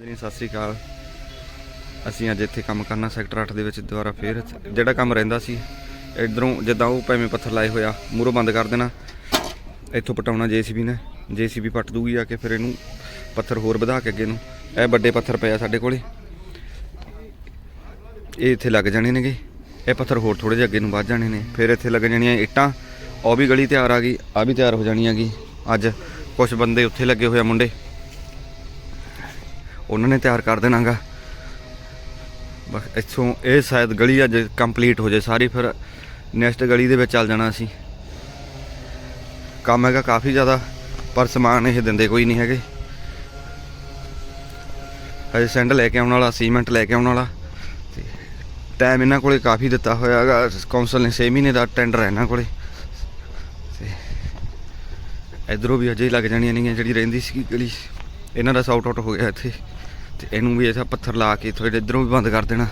ਜੀ, ਸਤਿ ਸ੍ਰੀ ਅਕਾਲ। ਅਸੀਂ ਅੱਜ ਇੱਥੇ ਕੰਮ ਕਰਨਾ, ਸੈਕਟਰ 8 ਦੇ ਵਿੱਚ ਦੁਬਾਰਾ ਫੇਰ ਜਿਹੜਾ ਕੰਮ ਰਹਿੰਦਾ ਸੀ, ਇਧਰੋਂ ਜਿੱਦਾਂ ਉਹ ਪੈਵੇਂ ਪੱਥਰ ਲਾਏ ਹੋਇਆ ਮੂਹਰੋਂ ਬੰਦ ਕਰ ਦੇਣਾ। ਇੱਥੋਂ ਪਟਾਉਣਾ ਜੀਸੀਬੀ ਨੇ, ਜੀਸੀਬੀ ਪੱਟ ਦੂਗੀ ਆ ਕੇ ਫਿਰ ਇਹਨੂੰ ਪੱਥਰ ਹੋਰ ਵਧਾ ਕੇ ਅੱਗੇ ਨੂੰ। ਇਹ ਵੱਡੇ ਪੱਥਰ ਪਏ ਆ ਸਾਡੇ ਕੋਲੇ। ਇਹ ਇੱਥੇ ਲੱਗ ਜਾਣੇ ਨੇਗੇ। ਇਹ ਪੱਥਰ ਹੋਰ ਥੋੜੇ ਜਿਹੇ ਅੱਗੇ ਨੂੰ ਵੱਧ ਜਾਣੇ ਨੇ। ਫਿਰ ਇੱਥੇ ਲੱਗ ਜਾਣੀਆਂ ਇੱਟਾਂ। ਉਹ ਵੀ ਗਲੀ ਤਿਆਰ ਆ ਗਈ, ਆ ਵੀ ਤਿਆਰ ਹੋ ਜਾਣੀ ਹੈਗੀ। ਅੱਜ ਕੁਝ ਬੰਦੇ ਉੱਥੇ ਲੱਗੇ ਹੋਏ ਆ ਮੁੰਡੇ। ਉਹਨਾਂ ਨੇ ਤਿਆਰ ਕਰ ਦੇਣਾਗਾ। ਬਸ ਇੱਥੋਂ ਇਹ ਸ਼ਾਇਦ ਗਲੀ ਅੱਜ ਕੰਪਲੀਟ ਹੋ ਜਾਏ ਸਾਰੀ, ਫਿਰ ਨੈਕਸਟ ਗਲੀ ਦੇ ਵਿੱਚ ਚੱਲ ਜਾਣਾ ਅਸੀਂ। ਕੰਮ ਹੈਗਾ ਕਾਫੀ ਜ਼ਿਆਦਾ, ਪਰ ਸਮਾਨ ਇਹ ਦਿੰਦੇ ਕੋਈ ਨਹੀਂ ਹੈਗੇ। ਹਜੇ ਸੈਂਡ ਲੈ ਕੇ ਆਉਣ ਵਾਲਾ ਸੀਮੈਂਟ ਲੈ ਕੇ ਆਉਣ ਵਾਲਾ। ਤੇ ਟਾਈਮ ਇਹਨਾਂ ਕੋਲੇ ਕਾਫੀ ਦਿੱਤਾ ਹੋਇਆ ਹੈਗਾ। ਕੌਂਸਲ ਨੇ 6 ਮਹੀਨੇ ਦਾ ਟੈਂਡਰ ਹੈ ਇਹਨਾਂ ਕੋਲੇ। ਤੇ ਇਧਰੋਂ ਵੀ ਅਜੇ ਲੱਗ ਜਾਣੀਆਂ ਨਹੀਂ ਜਿਹੜੀ ਰਹਿੰਦੀ ਸੀ ਗਲੀ। ਇਹਨਾਂ ਦਾ ਸਾਊਟ ਆਊਟ ਹੋ ਗਿਆ ਇੱਥੇ। ਤੇ ਇਹਨੂੰ ਵੀ ਐਸਾ ਪੱਥਰ ਲਾ ਕੇ ਥੋੜੇ ਇਧਰੋਂ ਵੀ ਬੰਦ ਕਰ ਦੇਣਾ।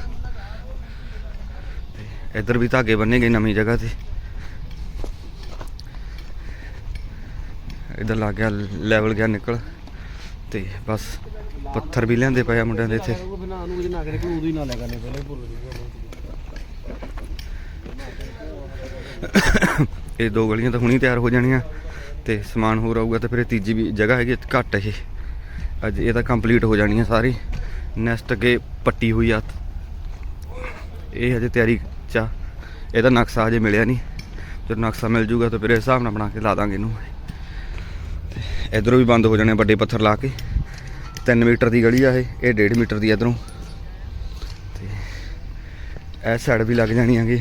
ਤੇ ਇੱਧਰ ਵੀ ਧਾਗੇ ਬੰਨੇ ਗਏ ਨਵੀਂ ਜਗ੍ਹਾ ਤੇ। ਇਧਰ ਲੱਗ ਗਿਆ ਲੈਵਲ ਗਿਆ ਨਿਕਲ। ਤੇ ਬਸ ਪੱਥਰ ਵੀ ਲਿਆਂਦੇ ਪਏ ਆ ਮੁੰਡਿਆਂ ਦੇ ਇੱਥੇ। ਇਹ ਦੋ ਗਲੀਆਂ ਤਾਂ ਹੁਣੀ ਤਿਆਰ ਹੋ ਜਾਣੀਆਂ। ਤੇ ਸਮਾਨ ਹੋਰ ਆਊਗਾ ਤੇ ਫਿਰ ਇਹ ਤੀਜੀ ਵੀ ਜਗ੍ਹਾ ਹੈਗੀ ਘੱਟ ਇਹ। ਅੱਜ ਇਹ ਤਾਂ ਕੰਪਲੀਟ ਹੋ ਜਾਣੀ ਹੈ ਸਾਰੀ। ਨੈਕਸਟ ਅੱਗੇ ਪੱਟੀ ਹੋਈ ਆ ਇਹ ਹਜੇ ਤਿਆਰੀ ਚ ਆ। ਇਹਦਾ ਨਕਸ਼ਾ ਹਜੇ ਮਿਲਿਆ ਨਹੀਂ। ਜਦੋਂ ਨਕਸ਼ਾ ਮਿਲ ਜੂਗਾ ਤਾਂ ਫਿਰ ਇਸ ਹਿਸਾਬ ਨਾਲ ਬਣਾ ਕੇ ਲਾ ਦਾਂਗੇ ਇਹਨੂੰ। ਤੇ ਇਧਰੋਂ ਵੀ ਬੰਦ ਹੋ ਜਾਣੇ ਵੱਡੇ ਪੱਥਰ ਲਾ ਕੇ। 3 ਮੀਟਰ ਦੀ ਗਲੀ ਆ ਇਹ। ਇਹ 1.5 ਮੀਟਰ ਦੀ ਇਧਰੋਂ। ਤੇ ਇਹ ਸਾਈਡ ਵੀ ਲੱਗ ਜਾਣੀ ਹੈਗੀ।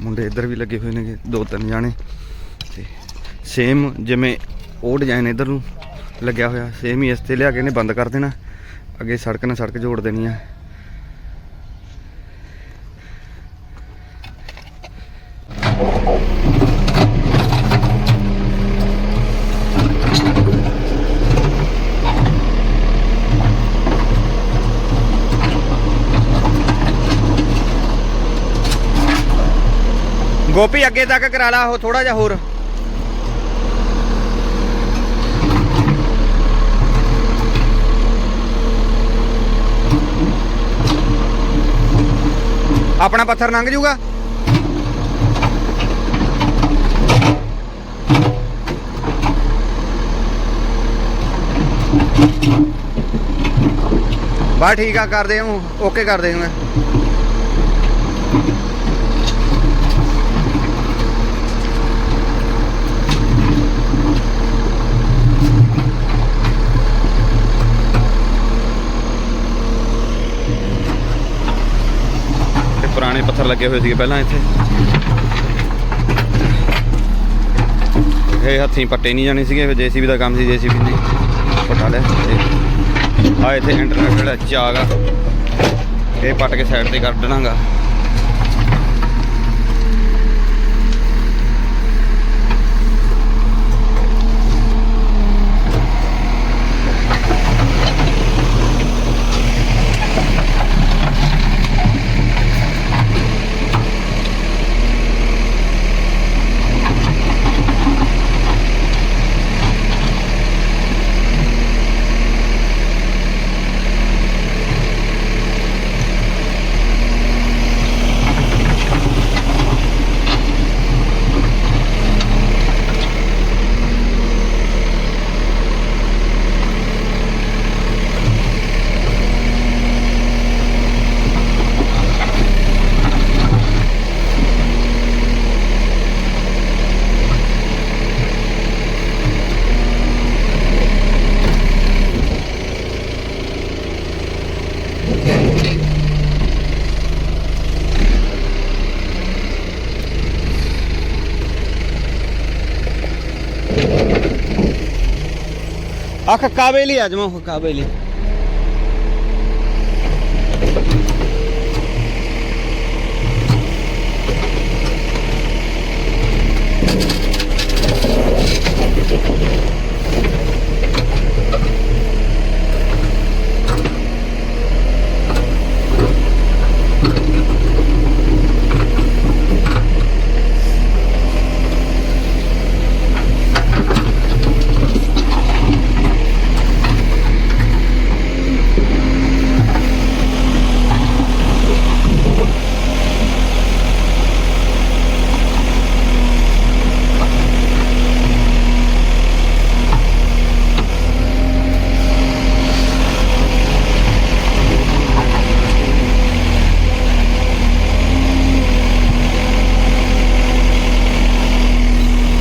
ਮੁੰਡੇ ਇੱਧਰ ਵੀ ਲੱਗੇ ਹੋਏ ਨੇਗੇ, ਦੋ ਤਿੰਨ ਜਾਣੇ। ਤੇ ਸੇਮ ਜਿਵੇਂ ਉਹ ਡਿਜ਼ਾਈਨ ਇੱਧਰ ਨੂੰ। ਲੱਗਿਆ ਹੋਇਆ। ਸੇਮ ਹੀ ਇਸ ਤੇ ਲਿਆ ਕੇ ਇਹਨੇ ਬੰਦ ਕਰ ਦੇਣਾ। ਅੱਗੇ ਸੜਕ ਨਾਲ ਸੜਕ ਜੋੜ ਦੇਣੀ ਆ। ਗੋਪੀ, ਅੱਗੇ ਤੱਕ ਕਰਾ ਲਾ ਉਹ ਥੋੜਾ ਜਿਹਾ ਹੋਰ। ਆਪਣਾ ਪੱਥਰ ਲੰਘ ਜਾਊਗਾ। ਬਾ ਠੀਕ ਆ ਕਰਦੇ ਹਾਂ ਓਕੇ ਕਰ ਦੇਵਾਂ ਪੁਰਾਣੇ ਪੱਥਰ ਲੱਗੇ ਹੋਏ ਸੀਗੇ ਪਹਿਲਾਂ ਇੱਥੇ। ਇਹ ਹੱਥੀਂ ਪੱਟੇ ਨਹੀਂ ਜਾਣੇ ਸੀਗੇ ਫਿਰ ਜੀਸੀਬੀ ਦਾ ਕੰਮ ਸੀ, ਜੀਸੀਬੀ ਨੇ ਪਟਾ ਲਿਆ। ਆ ਇੱਥੇ ਇੰਟਰਨੈਟ ਜਿਹੜਾ ਚਾਗਾ ਇਹ ਪੱਟ ਕੇ ਸਾਈਡ ਤੇ ਕਰ ਦੇਣਾਗਾ। ਆਖ ਕਾਬੇਲੀ ਅਜਮਾ ਕਾਬੇਲੀ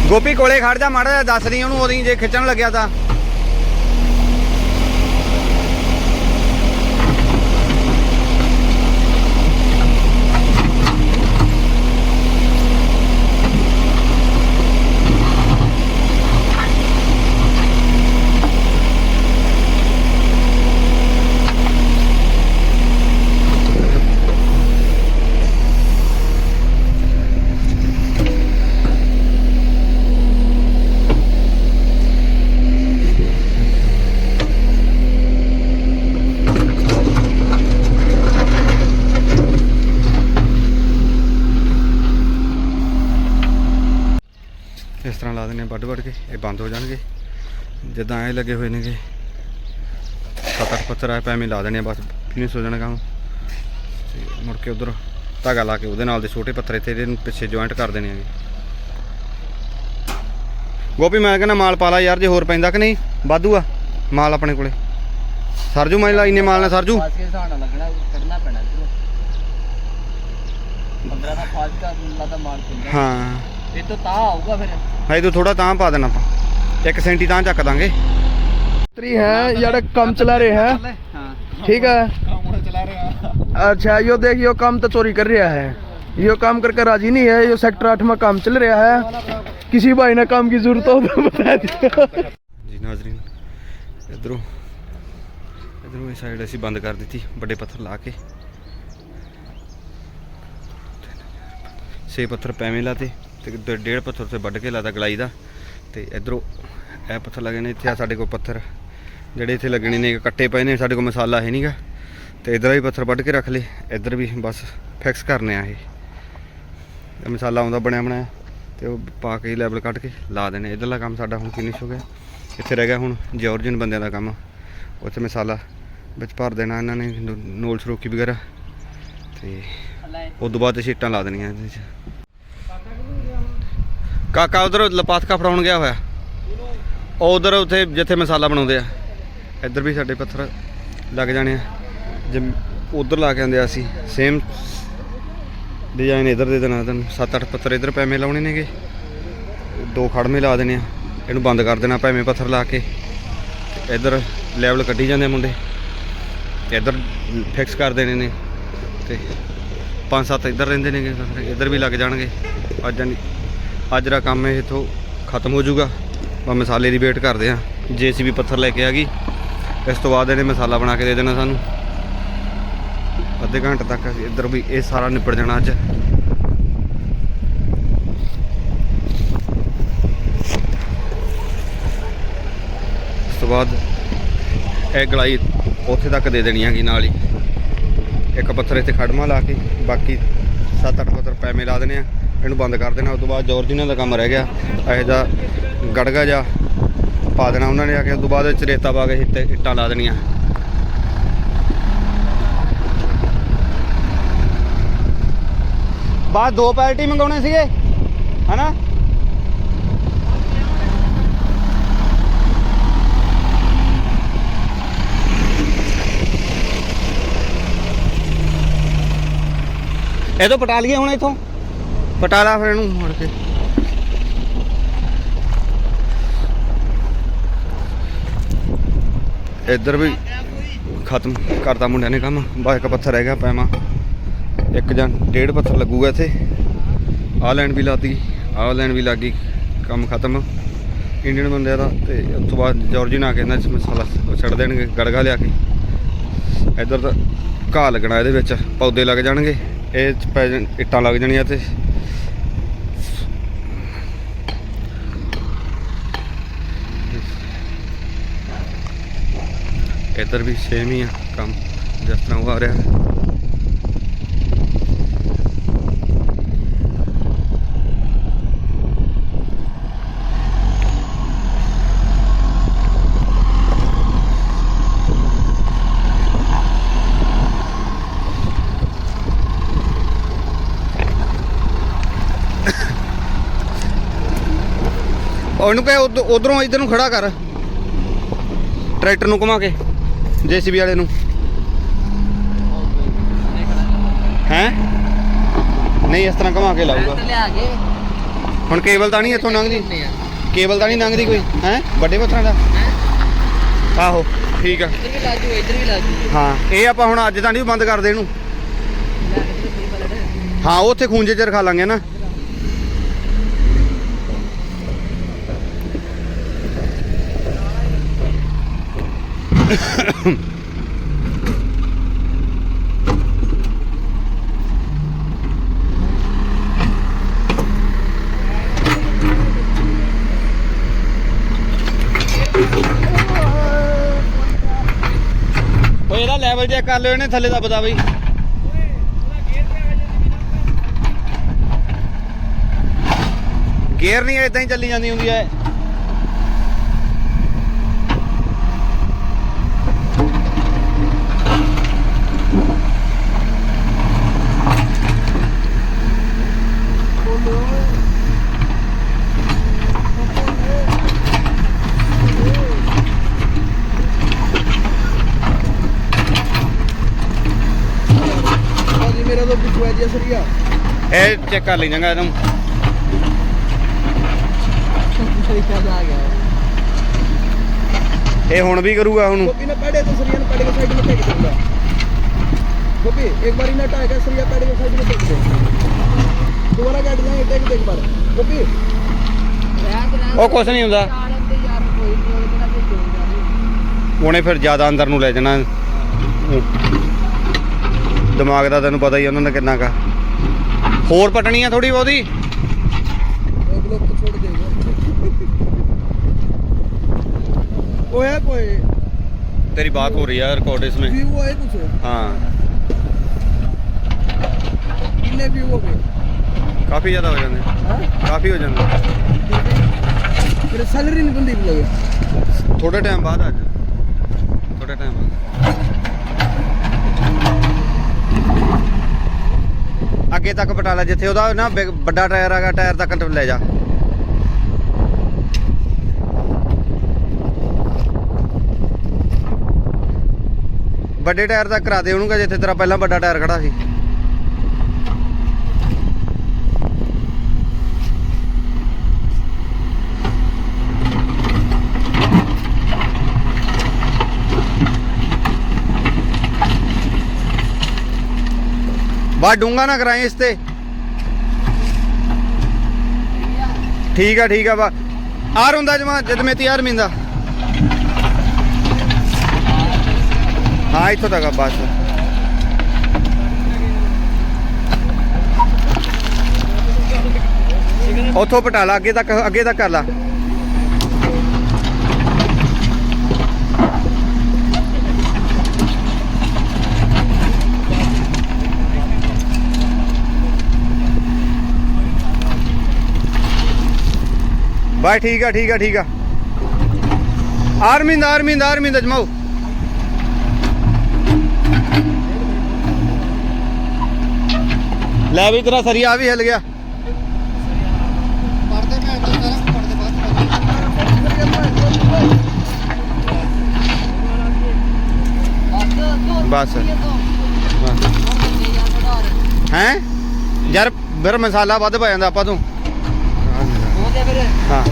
ਗੋਪੀ ਕੋਲੇ ਖੜ ਜਾ ਮਾੜਾ ਜਿਹਾ ਦੱਸ ਦੀ ਉਹਨੂੰ ਉਹਦੀ ਜੇ ਖਿੱਚਣ ਲੱਗਿਆ ਤਾਂ। ਵੱਡ ਵੱਡ ਕੇ ਇਹ ਬੰਦ ਹੋ ਜਾਣਗੇ। ਜਿੱਦਾਂ ਐ ਲੱਗੇ ਹੋਏ ਨੇਗੇ। ਸੱਤ ਅੱਠ ਪੱਥਰ ਆ ਪੈਵੇਂ ਲਾ ਦੇਣੇ ਬਸ ਫਿਨਿਸ਼ ਹੋ ਜਾਣਾ ਕੰਮ। ਮੁੜ ਕੇ ਉਧਰ ਧਾਗਾ ਲਾ ਕੇ ਉਹਦੇ ਨਾਲ ਦੇ ਛੋਟੇ ਪੱਥਰ ਇੱਥੇ ਇਹਦੇ ਪਿੱਛੇ ਜੁਆਇੰਟ ਕਰ ਦੇਣੇ ਆਗੇ ਗੋਪੀ ਮੈਂ ਕਹਿੰਦਾ ਮਾਲ ਪਾ ਲਾ ਯਾਰ ਜੇ ਹੋਰ ਪੈਂਦਾ ਕਿ ਨਹੀਂ? ਵਾਧੂ ਆ ਮਾਲ ਆਪਣੇ ਕੋਲੇ। ਸਰਜੂ ਮੈਂ ਲਾ ਇੰਨੇ ਮਾਲ ਨਾਲ ਸਰਜੂ। ਫਾਸ ਕੇ ਹਿਸਾਬ ਨਾਲ ਲੱਗਣਾ ਕੱਢਣਾ ਪੈਣਾ ਇੱਧਰੋਂ। 15 ਦਾ ਫਾਸ ਦਾ ਲਾਦਾ ਮਾਲ ਪੈਂਦਾ। ਹਾਂ। ਇਹ ਤੋਂ ਤਾਂ ਆਊਗਾ ਫਿਰ। ਹਾਂ ਇਹ ਤੋਂ ਥੋੜਾ ਤਾਂ ਪਾ ਦੇਣਾ ਆਪਾਂ। 1 ਸੈਂਟੀ ਤਾਂ ਚੱਕ ਦਾਂਗੇ। ਤਰੀ ਹੈ ਯਾਰ ਕੰਮ ਚਲਾ ਰਹੇ ਹੈ। ठीक है अच्छा यो देख यो काम तो चोरी कर रहा है यो काम करके राज़ी नहीं है यो सेक्टर आठ में काम चल रहा है किसी भाई ने काम की ज़रूरत हो तो बता जी नाजरीन इधरों इधरों साइड ऐसी बंद कर दी थी बड़े पत्थर ला के ਛੇ ਪੱਥਰ ਪੈਵੇਂ ਲਾਤੇ ਤੇ ਡੇਢ ਪੱਥਰ ਤੇ ਵੱਢ ਕੇ ਲਾਤਾ ਗਲਾਈ ਦਾ। ਤੇ ਇਧਰੋਂ ਇਹ ਪੱਥਰ ਲੱਗੇ ਨੇ ਇੱਥੇ ਆ ਸਾਡੇ ਕੋਲ ਪੱਥਰ ਜਿਹੜੇ ਇੱਥੇ ਲੱਗਣੇ ਨੇ ਕੱਟੇ ਪਏ ਨੇ, ਸਾਡੇ ਕੋਲ ਮਸਾਲਾ ਹੈ ਨਹੀਂਗਾ ਤੇ ਇਧਰ ਵੀ ਪੱਥਰ ਵੱਢ ਕੇ ਰੱਖ ਲਏ, ਇਧਰ ਵੀ ਬਸ ਫਿਕਸ ਕਰਨੇ ਆ ਇਹ। ਮਸਾਲਾ ਆਉਂਦਾ ਬਣਿਆ ਬਣਾਇਆ, ਤੇ ਉਹ ਪਾ ਕੇ ਲੈਵਲ ਕੱਢ ਕੇ ਲਾ ਦੇਣੇ। ਇਧਰਲਾ ਕੰਮ ਸਾਡਾ ਹੁਣ ਫਿਨਿਸ਼ ਹੋ ਗਿਆ। ਇੱਥੇ ਰਹਿ ਗਿਆ ਹੁਣ ਜਾਰਜਨ ਬੰਦਿਆਂ ਦਾ ਕੰਮ। ਉੱਥੇ ਮਸਾਲਾ ਵਿੱਚ ਭਰ ਦੇਣਾ ਇਹਨਾਂ ਨੇ ਨੋਲ ਸਰੋਕੀ ਵਗੈਰਾ। ਤੇ ਉਸ ਤੋਂ ਬਾਅਦ ਸ਼ੀਟਾਂ ਲਾ ਦੇਣੀਆਂ ਇਹਦੇ 'ਚ। ਕਾਕਾ ਉਧਰ ਲਪਾਤਕਾ ਫੜਾਉਣ ਗਿਆ ਹੋਇਆ। ਉਹ ਉਧਰ ਉੱਥੇ ਜਿੱਥੇ ਮਸਾਲਾ ਬਣਾਉਂਦੇ ਆ। ਇੱਧਰ ਵੀ ਸਾਡੇ ਪੱਥਰ ਲੱਗ ਜਾਣੇ ਆ। ਜੇ ਉਧਰ ਲਾ ਕੇ ਆਂਦੇ ਆ ਅਸੀਂ। ਸੇਮ ਡਿਜ਼ਾਈਨ ਇੱਧਰ ਦੇ ਦੇਣਾ ਤੈਨੂੰ ਸੱਤ ਅੱਠ ਪੱਥਰ ਇੱਧਰ ਪੈਵੇਂ ਲਾਉਣੇ ਨੇਗੇ। ਦੋ ਖੜਮੇ ਲਾ ਦੇਣੇ ਆ। ਇਹਨੂੰ ਬੰਦ ਕਰ ਦੇਣਾ ਪੈਵੇਂ ਪੱਥਰ ਲਾ ਕੇ। ਇੱਧਰ ਲੈਵਲ ਕੱਢੀ ਜਾਂਦੇ ਮੁੰਡੇ। ਇੱਧਰ ਫਿਕਸ ਕਰ ਦੇਣੇ ਨੇ। ਤੇ ਪੰਜ ਸੱਤ ਇੱਧਰ ਰਹਿੰਦੇ ਨੇਗੇ, ਇੱਧਰ ਵੀ ਲੱਗ ਜਾਣਗੇ। ਅੱਜ ਅੱਜ ਦਾ ਕੰਮ ਇਹ ਇੱਥੋਂ ਖਤਮ ਹੋ ਜਾਊਗਾ। ਬਸ ਮਸਾਲੇ ਦੀ ਵੇਟ ਕਰਦੇ ਆ ਜੀਸੀਬੀ ਪੱਥਰ ਲੈ ਕੇ ਆ ਗਈ। ਇਸ ਤੋਂ ਬਾਅਦ ਇਹਨੇ ਮਸਾਲਾ ਬਣਾ ਕੇ ਦੇ ਦੇਣਾ ਸਾਨੂੰ। ਅੱਧੇ ਘੰਟੇ ਤੱਕ ਅਸੀਂ ਇੱਧਰ ਵੀ ਇਹ ਸਾਰਾ ਨਿਪਟ ਜਾਣਾ ਅੱਜ। ਉਸ ਤੋਂ ਬਾਅਦ ਇਹ ਗਲਾਈ ਉੱਥੇ ਤੱਕ ਦੇ ਦੇਣੀ ਹੈਗੀ ਨਾਲ ਹੀ। ਇੱਕ ਪੱਥਰ ਇੱਥੇ ਖੜਮਾ ਲਾ ਕੇ, ਬਾਕੀ 7-8 ਪੱਥਰ ਪੈਵੇਂ ਲਾ ਦੇਣੇ ਆ। ਇਹਨੂੰ ਬੰਦ ਕਰ ਦੇਣਾ ਉਸ ਤੋਂ ਬਾਅਦ ਜੋਰਜੀਨਾ ਦਾ ਕੰਮ ਰਹਿ ਗਿਆ। ਇਹੋ ਜਿਹਾ ਗੜਗਾ ਜਾ ਪਾ ਦੇਣਾ ਉਹਨਾਂ ਨੇ ਆ ਕੇ ਉਸ ਤੋਂ ਬਾਅਦ ਇਹ 'ਚ ਰੇਤਾ ਪਾ ਕੇ ਇੱਟਾਂ ਇੱਟਾਂ ਲਾ ਦੇਣੀਆਂ। ਬਾਅਦ ਦੋ ਪੈਲਟੀ ਮੰਗਾਉਣੇ ਸੀਗੇ, ਹਨਾ? ਇਹ ਤੋਂ ਪਟਾ ਲਈਏ ਹੁਣ ਇਥੋਂ। ਪਟਾਲਾ ਫਿਰ ਇਹਨੂੰ ਮੁੜ ਕੇ। ਇੱਧਰ ਵੀ ਖਤਮ ਕਰਤਾ ਮੁੰਡਿਆਂ ਨੇ ਕੰਮ। ਬਸ ਇੱਕ ਪੱਥਰ ਰਹਿ ਗਿਆ ਪੈਮਾ। ਇੱਕ ਜਾਂ ਡੇਢ ਪੱਥਰ ਲੱਗੂਗਾ ਇੱਥੇ। ਆਹ ਲਾਈਨ ਵੀ ਲਾਤੀ, ਆਹ ਲਾਈਨ ਵੀ ਲੱਗ ਗਈ। ਕੰਮ ਖਤਮ। ਇੰਡੀਅਨ ਬੰਦਿਆਂ ਦਾ ਤੇ ਉਸ ਤੋਂ ਬਾਅਦ ਜਾਰਜੀਨ ਆ ਕੇ ਇਹਨਾਂ 'ਚ ਮਸਾਲਾ ਉਹ ਛੱਡ ਦੇਣਗੇ, ਗੜਗਾ ਲਿਆ ਕੇ। ਇੱਧਰ ਤਾਂ ਘਾਹ ਲੱਗਣਾ ਇਹਦੇ ਵਿੱਚ, ਪੌਦੇ ਲੱਗ ਜਾਣਗੇ। ਇਹ 'ਚ ਪੈ ਜਾਣ- ਇੱਟਾਂ ਲੱਗ ਜਾਣੀਆਂ ਤੇ ਇੱਧਰ ਵੀ ਸੇਮ ਹੀ ਆ ਕੰਮ, ਜਿਸ ਤਰ੍ਹਾਂ ਉਹ ਰਿਹਾ। ਉਹਨੂੰ ਕਹੇ ਉਧਰੋਂ ਇਧਰ ਨੂੰ ਖੜਾ ਕਰ ਟਰੈਕਟਰ ਨੂੰ ਘੁਮਾ ਕੇ ਜੀਸੀਬੀ ਵਾਲੇ ਨੂੰ ਹੈ ਨਹੀਂ ਇਸ ਤਰ੍ਹਾਂ ਘੁਮਾ ਕੇ ਲਾਊਗਾ ਹੁਣ ਕੇਬਲ ਤਾਂ ਨਹੀਂ ਇੱਥੋਂ ਲੰਘਦੀ ਕੇਬਲ ਤਾਂ ਨਹੀਂ ਲੰਘਦੀ ਕੋਈ ਹੈ ਵੱਡੇ ਪੱਥਰਾਂ ਦਾ ਆਹੋ ਠੀਕ ਆ ਇੱਧਰ ਵੀ ਲਾਜੂ ਇੱਧਰ ਵੀ ਲਾਜੂ ਹਾਂ ਇਹ ਆਪਾਂ ਹੁਣ ਅੱਜ ਤਾਂ ਨਹੀਂ ਬੰਦ ਕਰਦੇ ਇਹਨੂੰ ਹਾਂ ਉੱਥੇ ਖੂੰਜੇ ਚ ਰਖਾ ਲਾਂਗੇ ਨਾ ਓਏ, ਇਹਦਾ ਲੈਵਲ ਚੈੱਕ ਕਰ ਲਿਓ ਇਹਨੇ ਥੱਲੇ ਦੱਬਦਾ ਬਈ। ਗੇਅਰ ਨਹੀਂ ਇਦਾਂ ਹੀ ਚੱਲੀ ਜਾਂਦੀ ਹੁੰਦੀ ਐ जी मेरा तो पिछुआ जी सरिया ਇਹ ਚੈੱਕ ਕਰ ਲਈ ਜਾਂਗਾ ਇਹਨੂੰ ਸਰੀਕਾ ਆ ਗਿਆ ਇਹ ਹੁਣ ਵੀ करूगा ਹੁਣ गोपी ने पेड़े तो सरिया ने पेड़े के साइड में फेंक दूंगा गोपी एक बार इन्हें टाइगर सरिया पेड़े के साइड में फेंक दे दोबारा काट जाएंगे देख देख बार गोपी ਉਹ ਕੁਛ ਨਹੀਂ ਹੁੰਦਾ ਯਾਰ ਕੋਈ ਨਹੀਂ ਉਹਦੇ ਨਾਲ ਕੋਈ ਜੋੜ ਜਾਣੀ ਉਹਨੇ ਫਿਰ ਜ਼ਿਆਦਾ ਅੰਦਰ ਨੂੰ ਲੈ ਜਾਣਾ ਦਿਮਾਗ ਦਾ ਤੈਨੂੰ ਪਤਾ ਹੀ ਉਹਨਾਂ ਦਾ ਕਿੰਨਾ ਕਾ। ਹੋਰ ਪਟਣੀ ਆ ਥੋੜੀ ਬਹੁਤੀ? ਰੋਬਲਕ ਕੋਈ। ਤੇਰੀ ਬਾਤ ਹੋ ਰਹੀ ਆ ਰਿਕਾਰਡ ਇਸ ਵਿੱਚ। ਵੀਊ ਆਏ ਕੁਛ ਹਾਂ। ਕਿੰਨੇ ਵੀਊ ਹੋ ਗਏ? ਕਾਫੀ ਜ਼ਿਆਦਾ ਹੋ ਜਾਂਦੇ। ਕਾਫੀ ਹੋ ਜਾਂਦੇ। ਫਿਰ ਸੈਲਰੀ ਨਹੀਂ ਬੰਦੀ ਬੁਲਾਵੇ ਥੋੜੇ ਟਾਈਮ ਬਾਅਦ ਆ ਜਾ ਅੱਗੇ ਤੱਕ ਬਟਾਲਾ ਜਿੱਥੇ ਉਹਦਾ ਨਾ ਬਿਗ- ਵੱਡਾ ਟਾਇਰ ਹੈਗਾ, ਟਾਇਰ ਤੱਕ ਲੈ ਜਾ। ਵੱਡੇ ਟਾਇਰ ਤੱਕ ਕਰਾ ਦੇ ਉਹਨੂੰ ਕਿ ਜਿੱਥੇ ਤੇਰਾ ਪਹਿਲਾਂ ਵੱਡਾ ਟਾਇਰ ਖੜਾ ਸੀ। ਬਾ ਡੂੰਗਾ ਨਾ ਕਰਾਈ ਇਸ ਤੇ। ਠੀਕ ਆ ਠੀਕ ਆ ਬਾ। ਆਰ ਹੁੰਦਾ ਜਮਾ ਜਦ ਮੈਂ ਤਿਆਰ ਮਿੰਦਾ ਹਾਂ, ਇੱਥੋਂ ਤੱਕ ਆ ਬਸ। ਉੱਥੋਂ ਪਟਾਲਾ, ਅੱਗੇ ਤੱਕ ਅੱਗੇ ਤੱਕ ਕਰ ਲਾ। ਬਾਈ ਠੀਕ ਆ ਠੀਕ ਆ ਠੀਕ ਆ। ਆਰਮਿੰਦ ਆਰਮਿੰਦ ਆਰਮਿੰਦ ਅਜਮਾਓ ਲੈ ਵੀ ਤੇਰਾ ਸਰੀਆ ਵੀ ਹਿੱਲ ਗਿਆ। ਪੜਦੇ ਮੈਂ ਤਾਂ ਸਾਰਾ ਪੜਦੇ ਬਾਅਦ ਬਸ। ਹੈ? ਯਾਰ ਫਿਰ ਮਸਾਲਾ ਵੱਧ ਪੈ ਜਾਂਦਾ ਆਪਾਂ ਤੋਂ। ਉਹਦੇ ਫਿਰ। ਹਾਂ।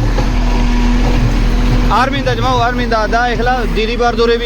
ਆਰਮਿੰਦ ਅਜਮਾਓ ਆਰਮਿੰਦ ਦਾ ਦਾ ਇਖਲਾ ਦੀਦੀ ਬਾਰ ਦੋਰੇ